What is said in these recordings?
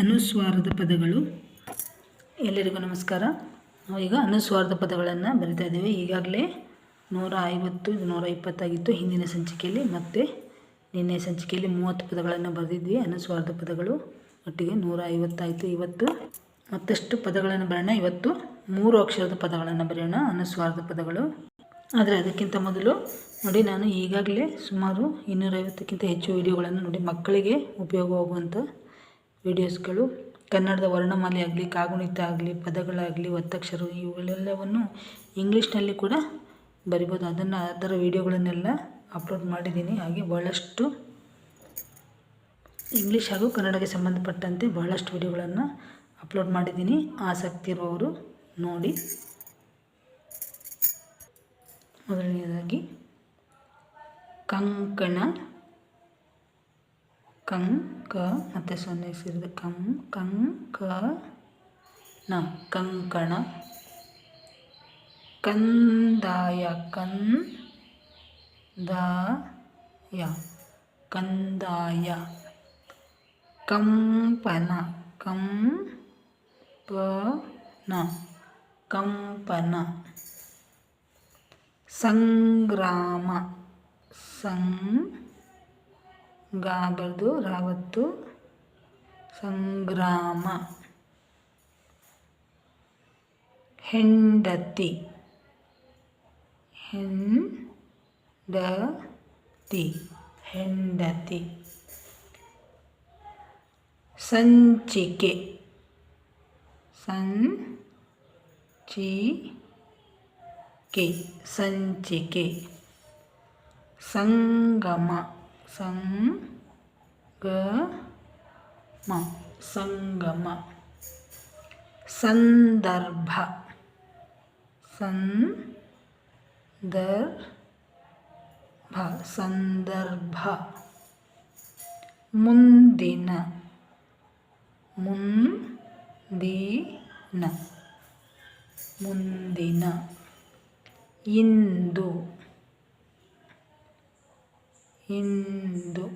ಅನುಸ್ವಾರದ ಪದಗಳು. ಎಲ್ಲರಿಗೂ ನಮಸ್ಕಾರ. ಈಗ ಅನುಸ್ವಾರದ ಪದಗಳನ್ನು ಬರಿತಾ ಇದ್ದೇವೆ. ಈಗಾಗಲೇ ನೂರ ಐವತ್ತು, ನೂರ ಇಪ್ಪತ್ತಾಗಿತ್ತು ಹಿಂದಿನ ಸಂಚಿಕೆಯಲ್ಲಿ ಮತ್ತು ನಿನ್ನೆ ಸಂಚಿಕೆಯಲ್ಲಿ ಮೂವತ್ತು ಪದಗಳನ್ನು ಬರೆದಿದ್ವಿ. ಅನುಸ್ವಾರದ ಪದಗಳು ಒಟ್ಟಿಗೆ ನೂರ ಐವತ್ತಾಯಿತು, ಇವತ್ತು ಮತ್ತಷ್ಟು ಪದಗಳನ್ನು ಬರೋಣ. ಇವತ್ತು ಮೂರು ಅಕ್ಷರದ ಪದಗಳನ್ನು ಬರೆಯೋಣ. ಅನುಸ್ವಾರದ ಪದಗಳು. ಆದರೆ ಅದಕ್ಕಿಂತ ಮೊದಲು ನೋಡಿ, ನಾನು ಈಗಾಗಲೇ ಸುಮಾರು ಇನ್ನೂರೈವತ್ತಕ್ಕಿಂತ ಹೆಚ್ಚು ವಿಡಿಯೋಗಳನ್ನು ನೋಡಿ ಮಕ್ಕಳಿಗೆ ಉಪಯೋಗವಾಗುವಂಥ ವಿಡಿಯೋಸ್ಗಳು, ಕನ್ನಡದ ವರ್ಣಮಾಲೆ ಆಗಲಿ, ಕಾಗುಣಿತ ಆಗಲಿ, ಪದಗಳಾಗಲಿ, ಒತ್ತಕ್ಷರ ಇವುಗಳೆಲ್ಲವನ್ನು ಇಂಗ್ಲೀಷ್ನಲ್ಲಿ ಕೂಡ ಬರಿಬೋದು. ಅದನ್ನು ಅದರ ವಿಡಿಯೋಗಳನ್ನೆಲ್ಲ ಅಪ್ಲೋಡ್ ಮಾಡಿದ್ದೀನಿ. ಹಾಗೆ ಭಾಳಷ್ಟು ಇಂಗ್ಲೀಷ್ ಹಾಗೂ ಕನ್ನಡಕ್ಕೆ ಸಂಬಂಧಪಟ್ಟಂತೆ ಬಹಳಷ್ಟು ವಿಡಿಯೋಗಳನ್ನು ಅಪ್ಲೋಡ್ ಮಾಡಿದ್ದೀನಿ. ಆಸಕ್ತಿ ಇರುವವರು ನೋಡಿ. ಮೊದಲನೆಯದಾಗಿ ಕಂಕಣ. ಕಂ ಕ ಮತ್ತು ಸೊನ್ನೆ ಸೇರಿದ ಕಂ ಕಂ ಕ ನ ಕಂಕಣ ಕಂದಾಯ ಕನ್ ದಾಯ ಕಂದಾಯ ಕಂಪನ ಕಂ ಪ ನ ಕಂಪನ ಸಂಗ್ರಾಮ ಸಂ ಗಾ ಬರೆದು ರಾವತ್ತು ಸಂಗ್ರಾಮ. ಹೆಂಡತಿ. ಹೆಂಡತಿ. ಹೆಂಡತಿ. ಸಂಚಿಕೆ. ಸಂಚಿಕೆ. ಸಂಚಿಕೆ. ಸಂಗಮ. ಸಂಗಮ. ಸಂಗಮ. ಸಂದರ್ಭ. ಸಂದರ್ಭ. ಸಂದರ್ಭ. ಮುಂದಿನ. ಮುಂದಿನ. ಮುಂದಿನ. ಇಂದು. ಇಂದು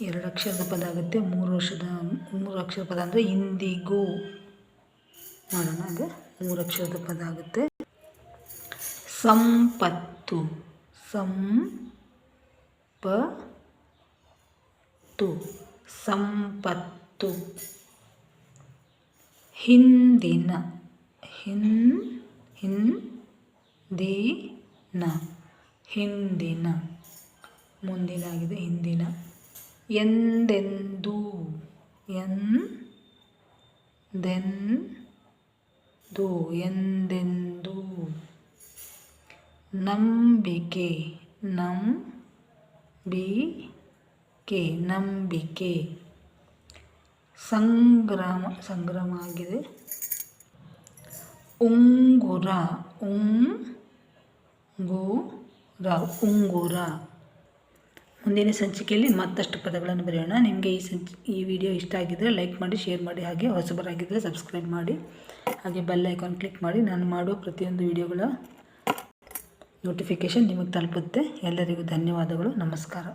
ಎರಡು ಅಕ್ಷರದ ಪದ ಆಗುತ್ತೆ, ಮೂರು ವರ್ಷದ ಮೂರು ಅಕ್ಷರ ಪದ ಅಂದರೆ ಇಂದಿಗೂ. ಮಾಡೋಣ ಮೂರು ಅಕ್ಷರದ ಪದ ಆಗುತ್ತೆ. ಸಂಪತ್ತು ಸಂ ಪ ತು ಸಂಪತ್ತು. ಹಿಂದಿನ, ಹಿನ್ ಹಿನ್ ದಿನ ಹಿಂದಿನ ಮುಂದಿನಾಗಿದೆ ಹಿಂದಿನ ಎಂದೆಂದು ಎಂದೆಂದು ಎಂದೆಂದು ನಂಬಿಕೆ ನಂಬಿಕೆ ನಂಬಿಕೆ ಸಂಗ್ರಾಮ ಸಂಗ್ರಾಮ ಆಗಿದೆ ಉಂಗುರ ಉಂಗುರ ಉಂಗುರ. ಮುಂದಿನ ಸಂಚಿಕೆಯಲ್ಲಿ ಮತ್ತಷ್ಟು ಪದಗಳನ್ನು ಬರೆಯೋಣ. ನಿಮಗೆ ಈ ಸಂಚಿ, ಈ ವಿಡಿಯೋ ಇಷ್ಟ ಆಗಿದ್ದರೆ ಲೈಕ್ ಮಾಡಿ, ಶೇರ್ ಮಾಡಿ, ಹಾಗೆ ಹೊಸಬರಾಗಿದ್ದರೆ ಸಬ್ಸ್ಕ್ರೈಬ್ ಮಾಡಿ. ಹಾಗೆ ಬೆಲ್ ಐಕಾನ್ ಕ್ಲಿಕ್ ಮಾಡಿ. ನಾನು ಮಾಡುವ ಪ್ರತಿಯೊಂದು ವಿಡಿಯೋಗಳ ನೋಟಿಫಿಕೇಷನ್ ನಿಮಗೆ ತಲುಪುತ್ತೆ. ಎಲ್ಲರಿಗೂ ಧನ್ಯವಾದಗಳು. ನಮಸ್ಕಾರ.